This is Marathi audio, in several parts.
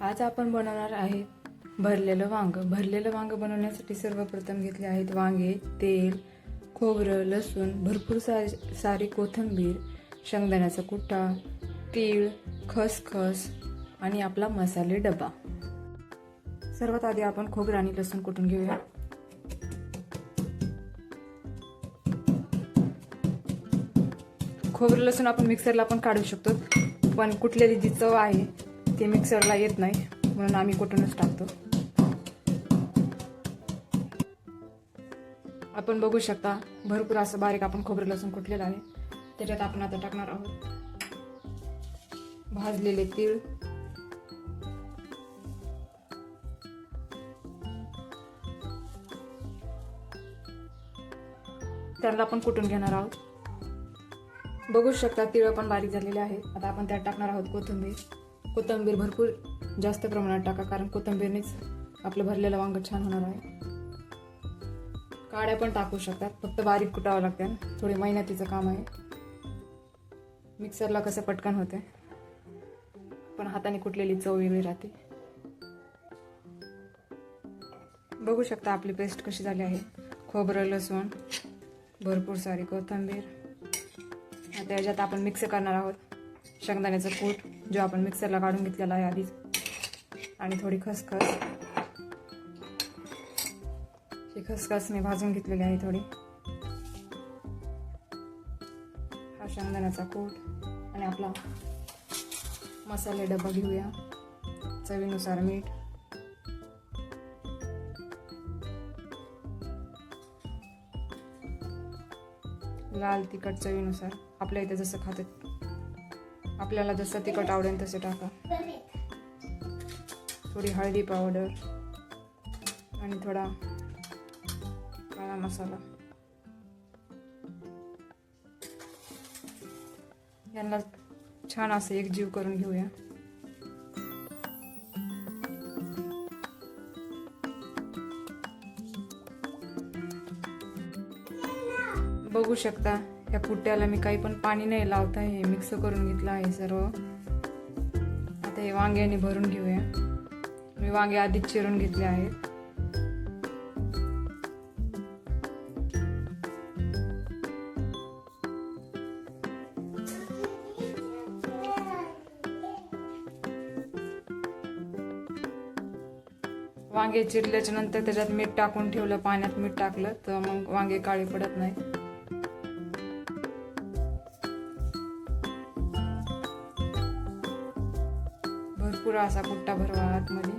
आज आपण बनवणार आहे भरलेलं वांगं. भरलेलं वांगं बनवण्यासाठी सर्वप्रथम घेतले आहेत वांगे तेल खोबरं लसूण भरपूर सा सारी कोथिंबीर शेंगदाण्याचा कुट्टा तीळ खसखस आणि आपला मसाले डबा. सर्वात आधी आपण खोबरं आणि लसूण कुटून घेऊया. खोबरं लसूण आपण मिक्सरला पण काढू शकतो पण कुठलेली जी चव आहे ते मिक्सरला येत नाही म्हणून आम्ही कुठूनच टाकतो. आपण बघू शकता भरपूर असं बारीक आपण खोबरं लसूण कुटलेलं आहे त्याच्यात आपण आता टाकणार आहोत. भाजलेले तीळ. त्याला आपण कुटून घेणार आहोत? बघू शकता तिळ पण बारीक झालेले आहेत. आता आपण त्यात टाकणार आहोत कोथिंबीर. कोथिंबीर भरपूर जास्त प्रमाणात टाका कारण कोथिंबीरनेच आपलं भरलेलं वांग छान होणार आहे. काड्या पण टाकू शकतात फक्त बारीक कुटावं लागतं थोडी मेहनतीचं काम आहे. मिक्सरला कसं पटकन होते पण हाताने कुटलेली चव वेगळी राहते. बघू शकता आपली पेस्ट कशी झाली आहे. खोबरं लसूण भरपूर सारी कोथिंबीर. आता याच्यात आपण मिक्स करणार आहोत. शेंगदाण्याचं कूट जो आपण मिक्सरला काढून घेतलेला आहे आधीच. आणि थोडी खसखस. ही खसखस मी भाजून घेतलेली आहे थोडी. हा शेंगदाण्याचा कूट आणि आपला मसाले डबा घेऊया. चवीनुसार मीठ. लाल तिखट चवीनुसार. आपल्या इथे जसं खातं आपल्याला जसं तिखट आवडेल तसं टाका. थोडी हळदी पावडर आणि थोडा काळा मसाला. यांना छान असं एक जीव करून घेऊया. बघू शकता या पुट्ट्याला मी काही पण पाणी नाही लावता हे मिक्स करून घेतलं आहे सर्व. आता हे वांग्याने भरून घेऊया. मी वांगे आधीच चिरून घेतले आहेत. वांगे चिरल्याच्या नंतर त्याच्यात मीठ टाकून ठेवलं पाण्यात मीठ टाकलं तर मग वांगे काळे पडत नाही भरपूर असा कुट्टा भरवा आतमध्ये.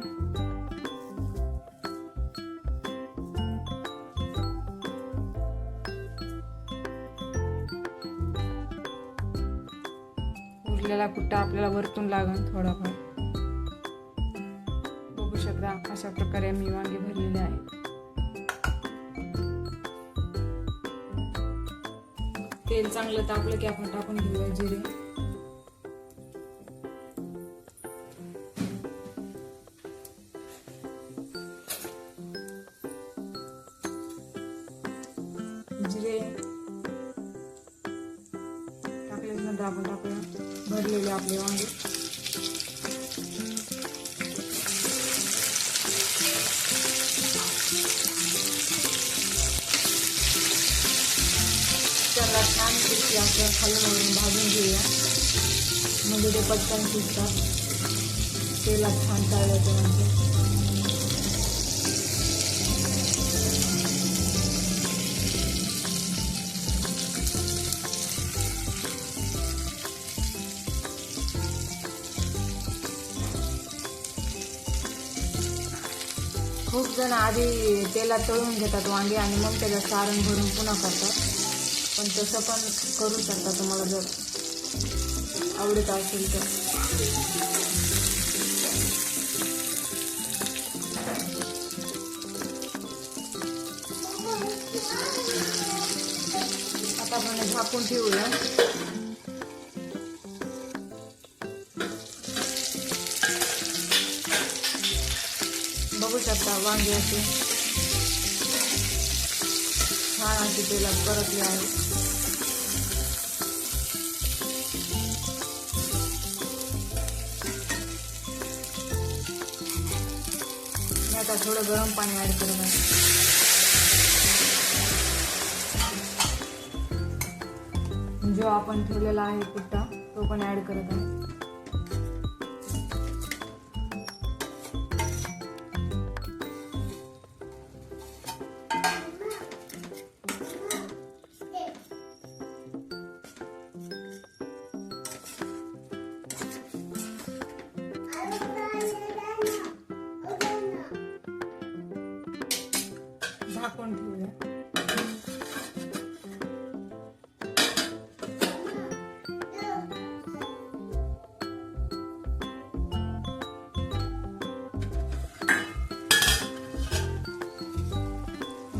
उरलेला कुट्टा आपल्याला वरतून लागेल थोडाफार. बघू शकता अशा प्रकारे मी वांगे भरलेले आहे तेल चांगलं तापलं की आपण टाकून घेऊया जिरे. जिरे टाकल्यानंतर आपण टाकूया भरलेले आपले वांगे. त्याला छान पैकी आपल्या खालून भाजून घेऊया. म्हणजे ते पटकन शिजतात. तेलात छान तळल्याच्या म्हणजे. खूप जण आधी तेलात तळून घेतात वांगे आणि मग त्याच्यात सारण भरून पुन्हा करतात. पण तसं पण करू शकता तुम्हाला जर आवडत असेल तर. आता आपण झाकून ठेवूया. वांगे असे. छान अशी तेलात परतली आहे आता थोडं गरम पाणी ॲड करत आहे. जो आपण ठेवलेला आहे कुट्टा तो पण ॲड करत आहे.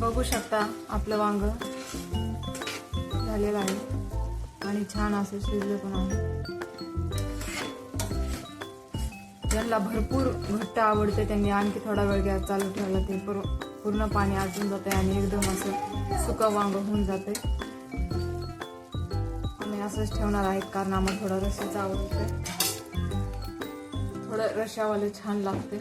बघू शकता आपलं वांग झालेलं आहे. आणि छान असं शिजलं पण आहे. ज्यांना भरपूर घट्ट आवडते त्यांनी आणखी थोडा वेळ गॅस चालू ठेवला ते पूर- पूर्ण पाणी आजून जाते आणि एकदम असं सुकं वांग होऊन जाते आम्ही असंच ठेवणार आहेत कारण आम्हाला थोडं रस्याचं आवडतं थोडं रशावाले छान लागते